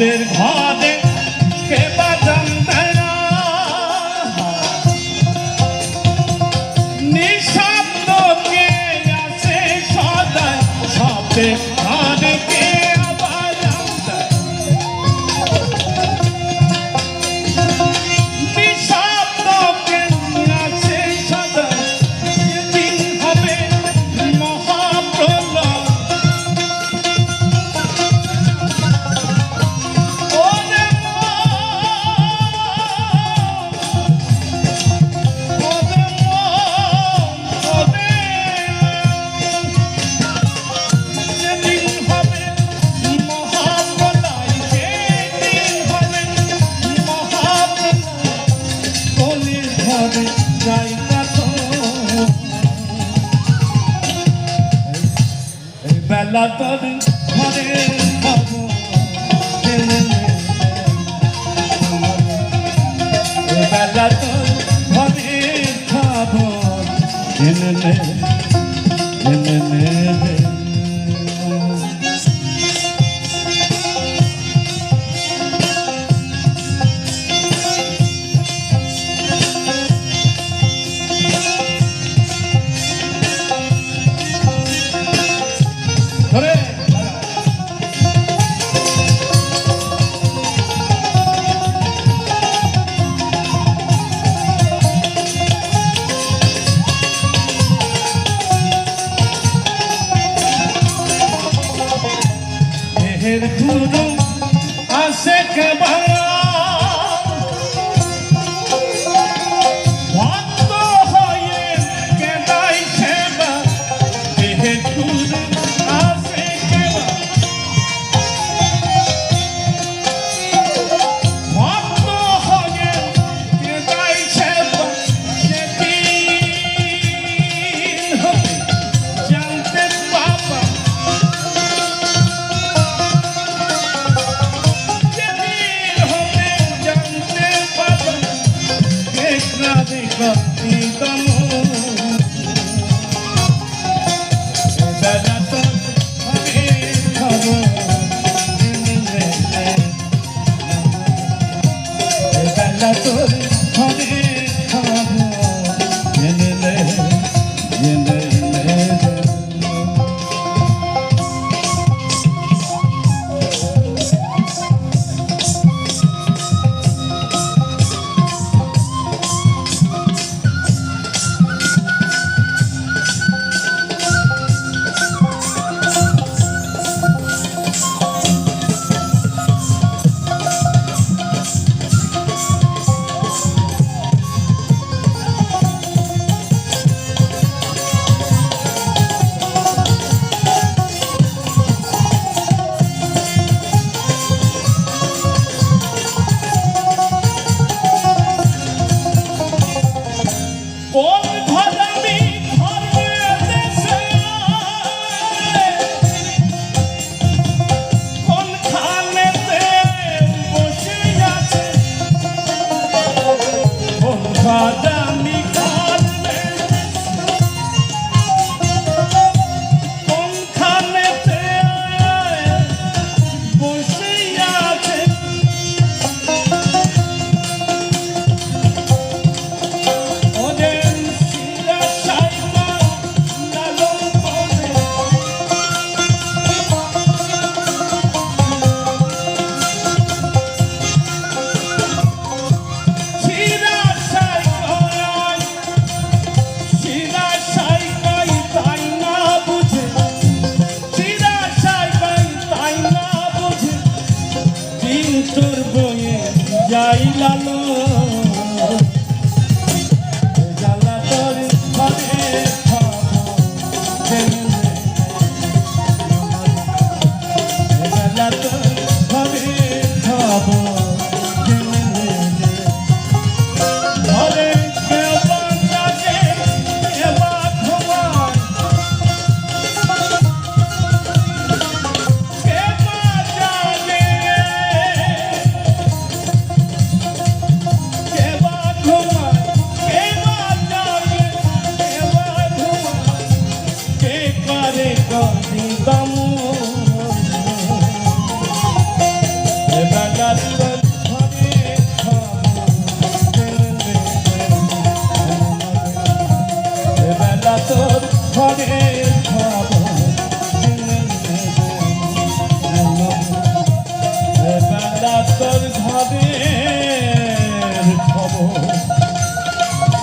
ভক্তের ঘরে কে বাজান নিঃশব্দ কে আছে সদায় শব্দের ঘরে যাই বেলা তোর ঘরে বাবু মেহের তুলো আসে কে ভাঙা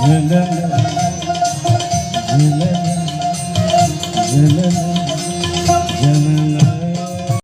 la la la.